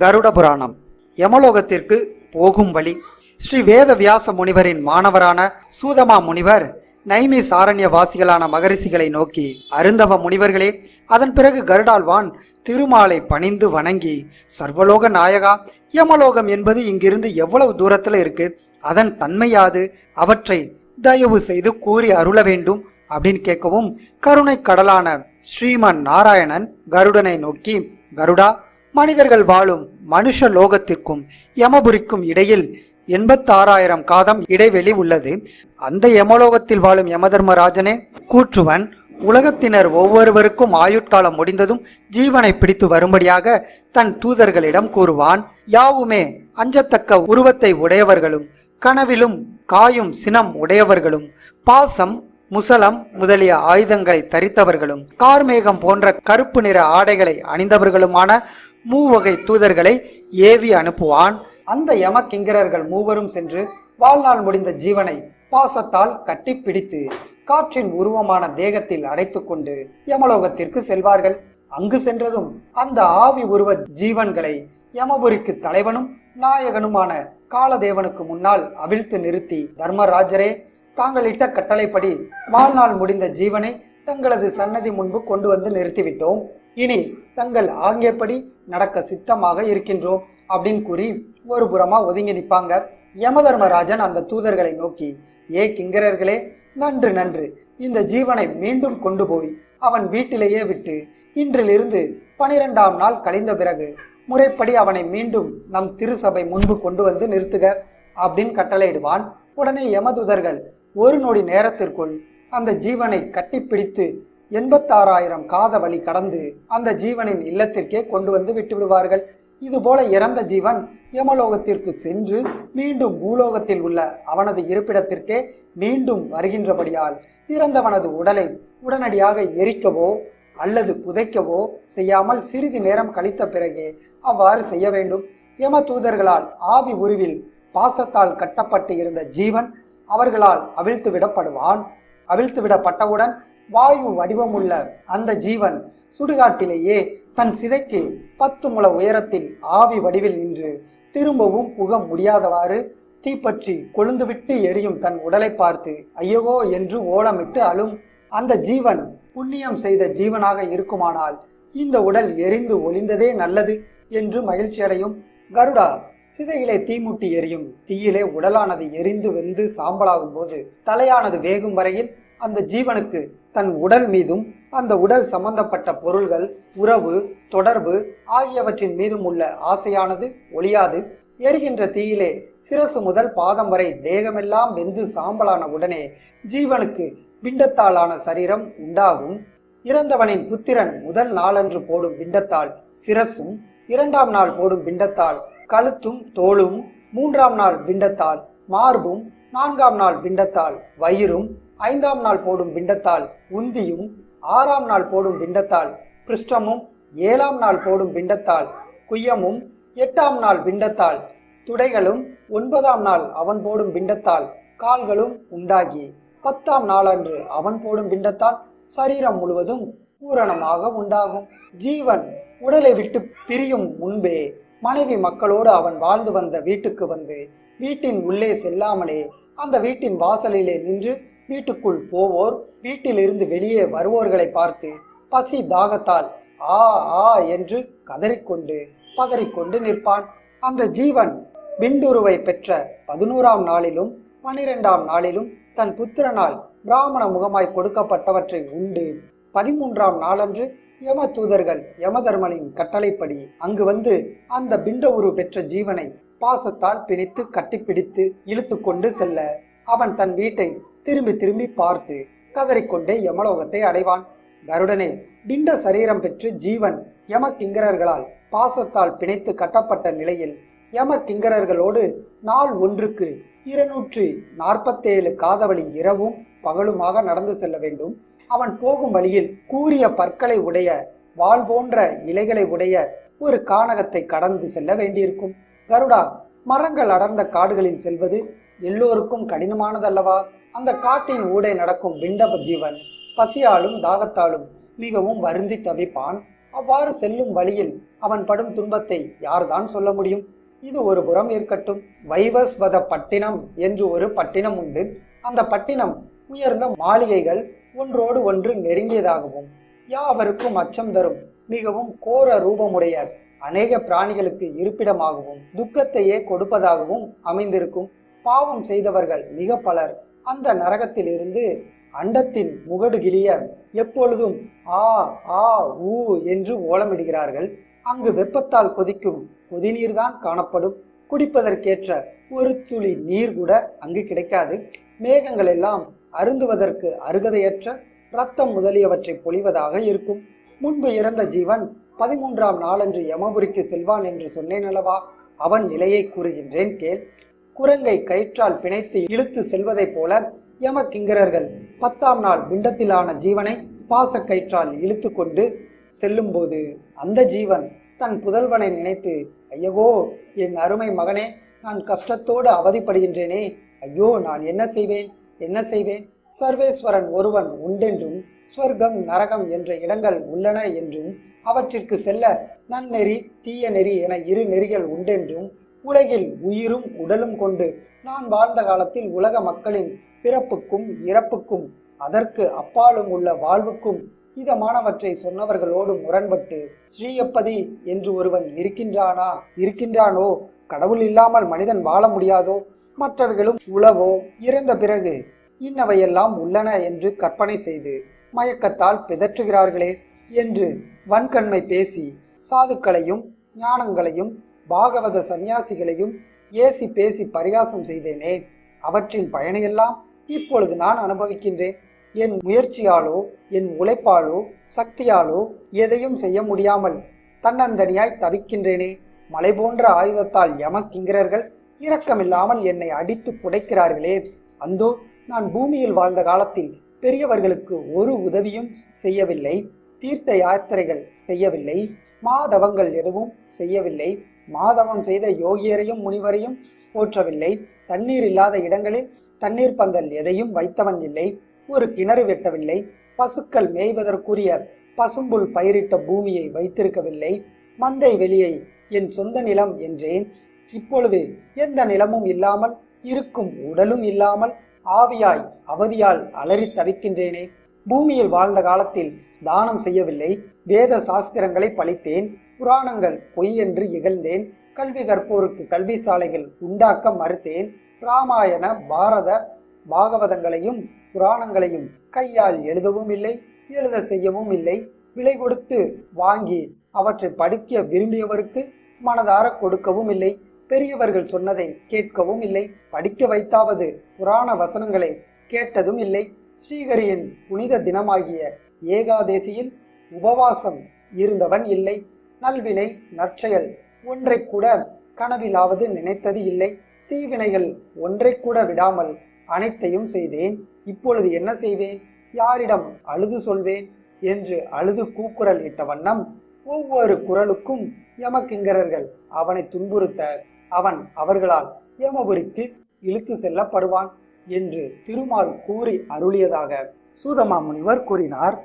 கருட புராணம் யமலோகத்திற்கு போகும் வழி. ஸ்ரீ வேத வியாச முனிவரின் மாணவரான சூதமா முனிவர் நைமி சாரண்ய வாசிகளான மகரிஷிகளை நோக்கி அருந்தவ முனிவர்களே அதன் பிறகு கருடால்வான் திருமாலை பணிந்து வணங்கி சர்வலோக நாயகா யமலோகம் என்பது இங்கிருந்து எவ்வளவு தூரத்தில் இருக்கு? அதன் தன்மையாது? அவற்றை தயவு செய்து கூறி அருள வேண்டும் அப்படின்னு கேட்கவும் கருணை கடலான ஸ்ரீமன் நாராயணன் கருடனை நோக்கி கருடா மனிதர்கள் வாழும் மனுஷ லோகத்திற்கும் யமபுரிக்கும் இடையில் எண்பத்தாறாயிரம் காதம் இடைவெளி உள்ளது. அந்த யமலோகத்தில் வாழும் யமதர்மராஜனே கூற்றுவன் உலகத்தினர் ஒவ்வொருவருக்கும் ஆயுட்காலம் முடிந்ததும் ஜீவனை பிடித்து வரும்படியாக தன் தூதர்களிடம் கூறுவான் யாவுமே அஞ்சத்தக்க உருவத்தை உடையவர்களும் கனவிலும் காயும் சினம் உடையவர்களும் பாசம் முசலம் முதலிய ஆயுதங்களை தரித்தவர்களும் கார்மேகம் போன்ற கருப்பு நிற ஆடைகளை அணிந்தவர்களுமான மூவகை தூதர்களை ஏவி அனுப்புவான். அந்த யம கிங்கரர்கள் மூவரும் சென்று வாழ்நாள் முடிந்த ஜீவனை பாசத்தால் கட்டிப்பிடித்து காற்றின் உருவமான தேகத்தில் அடைத்துக்கொண்டு யமலோகத்திற்கு செல்வார்கள். அங்கு சென்றதும் அந்த ஆவி உருவ ஜீவன்களை யமபுரிக்கு தலைவனும் நாயகனுமான காலதேவனுக்கு முன்னால் அவிழ்த்து நிறுத்தி தர்மராஜரே தாங்கள் இட்ட கட்டளைப்படி வாழ்நாள் முடிந்த ஜீவனை தங்களது சன்னதி முன்பு கொண்டு வந்து நிறுத்திவிட்டோம். இனி தங்கள் ஆங்கியப்படி நடக்க சித்தமாக இருக்கின்றோம் அப்படின்னு கூறி ஒரு புறமா ஒதுங்கி நிற்பாங்க யமதர்மராஜன் அந்த தூதர்களை நோக்கி ஏ கிங்கரர்களே நன்று நன்று. இந்த ஜீவனை மீண்டும் கொண்டு போய் அவன் வீட்டிலேயே விட்டு இன்றிலிருந்து பனிரெண்டாம் நாள் கழிந்த பிறகு முறைப்படி அவனை மீண்டும் நம் திருசபை முன்பு கொண்டு வந்து நிறுத்துக அப்படின்னு கட்டளையிடுவான். உடனே யமதுதர்கள் ஒரு நொடி நேரத்திற்குள் அந்த ஜீவனை கட்டிப்பிடித்து எண்பத்தாறாயிரம் காத வழி கடந்து அந்த ஜீவனின் இல்லத்திற்கே கொண்டு வந்து விட்டு விடுவார்கள். இதுபோல இறந்த ஜீவன் யமலோகத்திற்கு சென்று மீண்டும் பூலோகத்தில் உள்ள அவனது இருப்பிடத்திற்கே மீண்டும் வருகின்றபடியால் இறந்தவனது உடலை உடனடியாக எரிக்கவோ அல்லது புதைக்கவோ செய்யாமல் சிறிது நேரம் கழித்த பிறகே அவ்வாறு செய்ய வேண்டும். யம தூதர்களால் ஆவி உருவில் பாசத்தால் கட்டப்பட்டு இருந்த ஜீவன் அவர்களால் அவிழ்த்து விடப்படுவான். அவிழ்த்து விடப்பட்டவுடன் வாயு வடிவமுள்ள அந்த ஜீவன் சுடுகாட்டிலேயே தன் சிதைக்கு பத்து முழ உயரத்தில் ஆவி வடிவில் நின்று திரும்பவும் புக முடியாதவாறு தீப்பற்றி கொழுந்துவிட்டு எரியும் தன் உடலை பார்த்து ஐயகோ என்று ஓலமிட்டு அழும் அந்த ஜீவன் புண்ணியம் செய்த ஜீவனாக இருக்குமானால் இந்த உடல் எரிந்து ஒளிந்ததே நல்லது என்று மகிழ்ச்சியடையும். கருடா சிதையிலே தீமுட்டி எரியும். தீயிலே உடலானது எரிந்து வெந்து சாம்பலாகும் போது தலையானது வேகும் வரையில் அந்த ஜீவனுக்கு தன் உடல் மீதும் அந்த உடல் சம்பந்தப்பட்ட பொருள்கள் உறவு தொடர்பு ஆகியவற்றின் மீதும் உள்ள ஆசையானது ஒளியாது. எரிகின்ற தீயிலே சிரசு முதல் பாதம் வரை தேகமெல்லாம் வெந்து சாம்பலான உடனே ஜீவனுக்கு பிண்டத்தாலான சரீரம் உண்டாகும். இறந்தவனின் புத்திரன் முதல் நாளன்று போடும் பிண்டத்தால் சிரசும் இரண்டாம் நாள் போடும் பிண்டத்தால் கழுத்தும் தோளும் மூன்றாம் நாள் பிண்டத்தால் மார்பும் நான்காம் நாள் பிண்டத்தால் வயிறும் ஐந்தாம் நாள் போடும் பிண்டத்தால் உந்தியும் ஆறாம் நாள் போடும் பிண்டத்தால் பிருஷ்டமும் ஏழாம் நாள் போடும் பிண்டத்தால் குய்யமும் எட்டாம் நாள் பிண்டத்தால் துடைகளும் ஒன்பதாம் நாள் அவன் போடும் பிண்டத்தால் கால்களும் உண்டாகி பத்தாம் நாளன்று அவன் போடும் பிண்டத்தால் சரீரம் முழுவதும் பூரணமாக உண்டாகும். ஜீவன் உடலை விட்டு பிரியும் முன்பே மனைவி மக்களோடு அவன் வாழ்ந்து வந்த வீட்டுக்கு வந்து வீட்டின் உள்ளே செல்லாமலே அந்த வீட்டின் வாசலிலே நின்று வீட்டுக்குள் போவோர் வீட்டிலிருந்து வெளியே வருவோர்களை பார்த்து பசி தாகத்தால் ஆ ஆ என்று கதறிக்கொண்டு பதறிக்கொண்டு நிற்பான். அந்த ஜீவன் பிண்டுருவை பெற்ற பதினோராம் நாளிலும் பனிரெண்டாம் நாளிலும் தன் புத்திரனால் பிராமண முகமாய் கொடுக்கப்பட்டவற்றை உண்டு. பதிமூன்றாம் நாளன்று யம தூதர்கள் யமதர்மனின் கட்டளைப்படி அங்கு வந்து அந்த பிண்ட உரு பெற்ற ஜீவனை பாசத்தால் பிணித்து கட்டிப்பிடித்து இழுத்து கொண்டு செல்ல அவன் தன் வீட்டை திரும்பி திரும்பி பார்த்து கதறிக்கொண்டே யமலோகத்தை அடைவான். கருடனே பிண்ட சரீரம் பெற்று ஜீவன் யம கிங்கரர்களால் பாசத்தால் பிணைத்து கட்டப்பட்ட நிலையில் யம கிங்கரர்களோடு நாள் ஒன்றுக்கு இருநூற்றி நாற்பத்தேழு காதவழி இரவும் பகலுமாக நடந்து செல்ல வேண்டும். அவன் போகும் வழியில் கூறிய பற்களை உடைய வால் போன்ற இலைகளை உடைய ஒரு கானகத்தை கடந்து செல்ல வேண்டியிருக்கும். கருடா மரங்கள் அடர்ந்த காடுகளில் செல்வது எல்லோருக்கும் கடினமானதல்லவா? அந்த காட்டின் ஊடே நடக்கும் விண்டப ஜீவன் பசியாலும் தாகத்தாலும் மிகவும் வருந்தி தவிப்பான். அவ்வாறு செல்லும் வழியில் அவன் படும் துன்பத்தை யார்தான் சொல்ல முடியும்? இது ஒரு புறம் இருக்கட்டும். வைவஸ்வத பட்டினம் என்று ஒரு பட்டினம் உண்டு. அந்த பட்டினம் உயர்ந்த மாளிகைகள் ஒன்றோடு ஒன்று நெருங்கியதாகவும் யாவருக்கும் அச்சம் தரும் மிகவும் கோர ரூபமுடைய அநேக பிராணிகளுக்கு இருப்பிடமாகவும் துக்கத்தையே கொடுப்பதாகவும் அமைந்திருக்கும். பாவம் செய்தவர்கள் மிக பலர். அந்த நரகத்திலிருந்து அண்டத்தின் முகடு கிளிய எப்பொழுதும் ஆ ஆ ஊ என்று ஓலமிடுகிறார்கள். அங்கு வெப்பத்தால் கொதிக்கும் கொதிநீர்தான் காணப்படும். குடிப்பதற்கேற்ற ஒரு துளி நீர் கூட அங்கு கிடைக்காது. மேகங்கள் எல்லாம் அருந்துவதற்கு அருகதையற்ற ரத்தம் முதலியவற்றை பொழிவதாக இருக்கும். முன்பு இறந்த ஜீவன் பதிமூன்றாம் நாளன்று யமபுரிக்கு செல்வான் என்று சொன்னேன் அல்லவா? அவன் நிலையை கூறுகின்றேன் கேள். குரங்கை கயிற்றால் பிணைத்து இழுத்து செல்வதைப் போல யம கிங்கரர்கள் பத்தாம் நாள் பிண்டத்திலான ஜீவனை பாசக்கயிற்றால் இழுத்து கொண்டு செல்லும்போது அந்த ஜீவன் தன் புதல்வனை நினைத்து ஐயகோ என் அருமை மகனே நான் கஷ்டத்தோடு அவதிப்படுகின்றேனே. ஐயோ நான் என்ன செய்வேன்? என்ன செய்வேன்? சர்வேஸ்வரன் ஒருவன் உண்டென்றும் ஸ்வர்க்கம் நரகம் என்ற இடங்கள் உள்ளன என்றும் அவற்றிற்கு செல்ல நன்னெறி தீய நெறி என இரு நெறிகள் உண்டென்றும் உலகில் உயிரும் உடலும் கொண்டு நான் வாழ்ந்த காலத்தில் உலக மக்களின் பிறப்புக்கும் இறப்புக்கும் அதற்கு அப்பாலும் உள்ள வாழ்வுக்கும் இதமானவற்றை சொன்னவர்களோடு முரண்பட்டு ஸ்ரீயப்பதி என்று ஒருவன் இருக்கின்றானா? இருக்கின்றானோ? கடவுள் இல்லாமல் மனிதன் வாழ முடியாதோ? மற்றவைகளும் உளவோ? இறந்த பிறகு இன்னவையெல்லாம் உள்ளன என்று கற்பனை செய்து மயக்கத்தால் பிதற்றுகிறார்களே என்று வன்கண்மை பேசி சாதுக்களையும் ஞானங்களையும் பாகவத சந்நியாசிகளையும் ஏசி பேசி பரிகாசம் செய்தேனே. அவற்றின் பயனையெல்லாம் இப்பொழுது நான் அனுபவிக்கின்றேன். என் முயற்சியாலோ என் உழைப்பாலோ சக்தியாலோ எதையும் செய்ய முடியாமல் தன்னந்தனியாய் தவிக்கின்றேனே. மலை போன்ற ஆயுதத்தால் யமக்கிங்கரர்கள் இரக்கமில்லாமல் என்னை அடித்து புடைக்கிறார்களே. அந்தோ நான் பூமியில் வாழ்ந்த காலத்தில் பெரியவர்களுக்கு ஒரு உதவியும் செய்யவில்லை. தீர்த்த யாத்திரைகள் செய்யவில்லை. மாதவங்கள் எதுவும் செய்யவில்லை. மாதவம் செய்த யோகியரையும் முனிவரையும் போற்றவில்லை. தண்ணீர் இல்லாத இடங்களில் தண்ணீர் பந்தல் எதையும் வைத்தவன் இல்லை. ஒரு கிணறு வெட்டவில்லை. பசுக்கள் மேய்வதற்குரிய பசும்புல் பயிரிட்ட பூமியை வைத்திருக்கவில்லை. மந்தை வெளியை என் சொந்த நிலம் என்றேன். இப்பொழுது எந்த நிலமும் இல்லாமல் இருக்கும் உடலும் இல்லாமல் ஆவியாய் அவதியால் அலறி தவிக்கின்றேனே. பூமியில் வாழ்ந்த காலத்தில் தானம் செய்யவில்லை. வேத சாஸ்திரங்களை பழித்தேன். புராணங்கள் பொய் என்று இகழ்ந்தேன். கல்வி கற்போருக்கு கல்வி சாலைகள் உண்டாக்க மறுத்தேன். ராமாயண பாரத பாகவதங்களையும் புராணங்களையும் கையால் எழுதவும் இல்லை எழுத செய்யவும் இல்லை. விலை கொடுத்து வாங்கி அவற்றை படிக்க விரும்பியவருக்கு மனதார கொடுக்கவும் இல்லை. பெரியவர்கள் சொன்னதை கேட்கவும் இல்லை. படிக்க வைத்தாவது புராண வசனங்களை கேட்டதும் இல்லை. ஸ்ரீகரியின் புனித தினமாகிய ஏகாதேசியில் உபவாசம் இருந்தவன் இல்லை. நல்வினை நற்செயல். ஒன்றை கூட கனவிலாவது நினைத்தது இல்லை. தீவினைகள் ஒன்றை கூட விடாமல் அனைத்தையும் செய்தேன். இப்பொழுது என்ன செய்வேன்? யாரிடம் அழுது சொல்வேன்? என்று அழுது கூக்குரல் இட்ட வண்ணம் ஒவ்வொரு குரலுக்கும் யமக்கிங்கரர்கள் அவனை துன்புறுத்த அவன் அவர்களால் யமபுரிக்கு இழுத்து செல்லப்படுவான் என்று திருமால் கூறி அருளியதாக சூதமா முனிவர் கூறினார்.